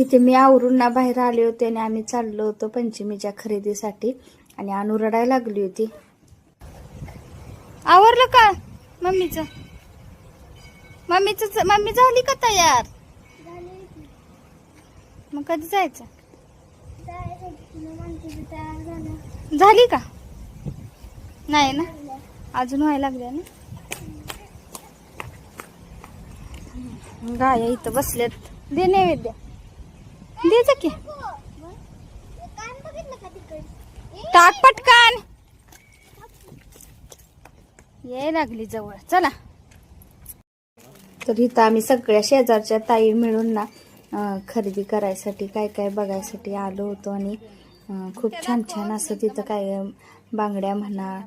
इथे मी आवरून ना बाहेर आले होते आणि आम्ही चाललो होतो पंचमीच्या खरेदीसाठी आणि अनु रडायला लागली होती. आवरलं का? मम्मीचं. मम्मीच मम्मी झाली का तयार? मग कधी जायचं? झाली का? नाही ना? अजून व्हायला लागल्या ना? गाया इथं बसल्यात. दे नैवेद्य. द्यायचं की. टाक पटकन. याय लागली जवळ. चला. तर इथं आम्ही सगळ्या शेजारच्या ताई मिळून ना खरेदी करायसाठी काय काय बघायसाठी आलो होतो आणि खूप छान छान असं तिथं काय बांगड्या म्हणा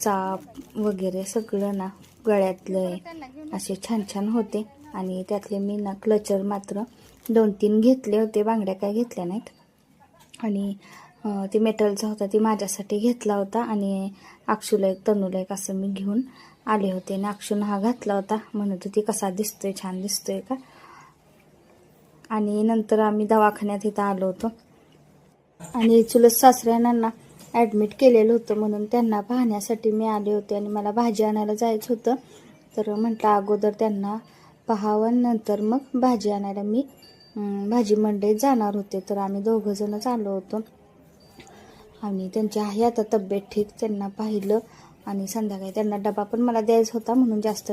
चाप वगैरे सगळं ना गळ्यातलं असे छान छान होते. आणि त्यातले मी ना क्लचर मात्र दोन तीन घेतले होते बांगड्या काय घेतल्या नाहीत. आणि ते मेटलचा होता ती माझ्यासाठी घेतला होता आणि अक्षूला एक तनूला एक असं मी घेऊन आले होते. आणि अक्षून हा घातला होता. म्हणत होती कसा दिसतोय? छान दिसतोय का? आणि नंतर आम्ही दवाखान्यात इथं आलो होतो. आणि चुलत सासऱ्यांना ॲडमिट केलेलं होतं. म्हणून त्यांना पाहण्यासाठी मी आले होते. आणि मला भाजी आणायला जायचं होतं. तर म्हटलं अगोदर त्यांना पहावं नंतर मग भाजी आणायला मी भाजी मंडईत जाणार होते. तर आम्ही दोघं जणच आलो होतो. आणि त्यांची आहे आता तब्येत ठीक त्यांना पाहिलं आणि संध्याकाळी त्यांना डबा पण मला द्यायचा होता म्हणून जास्त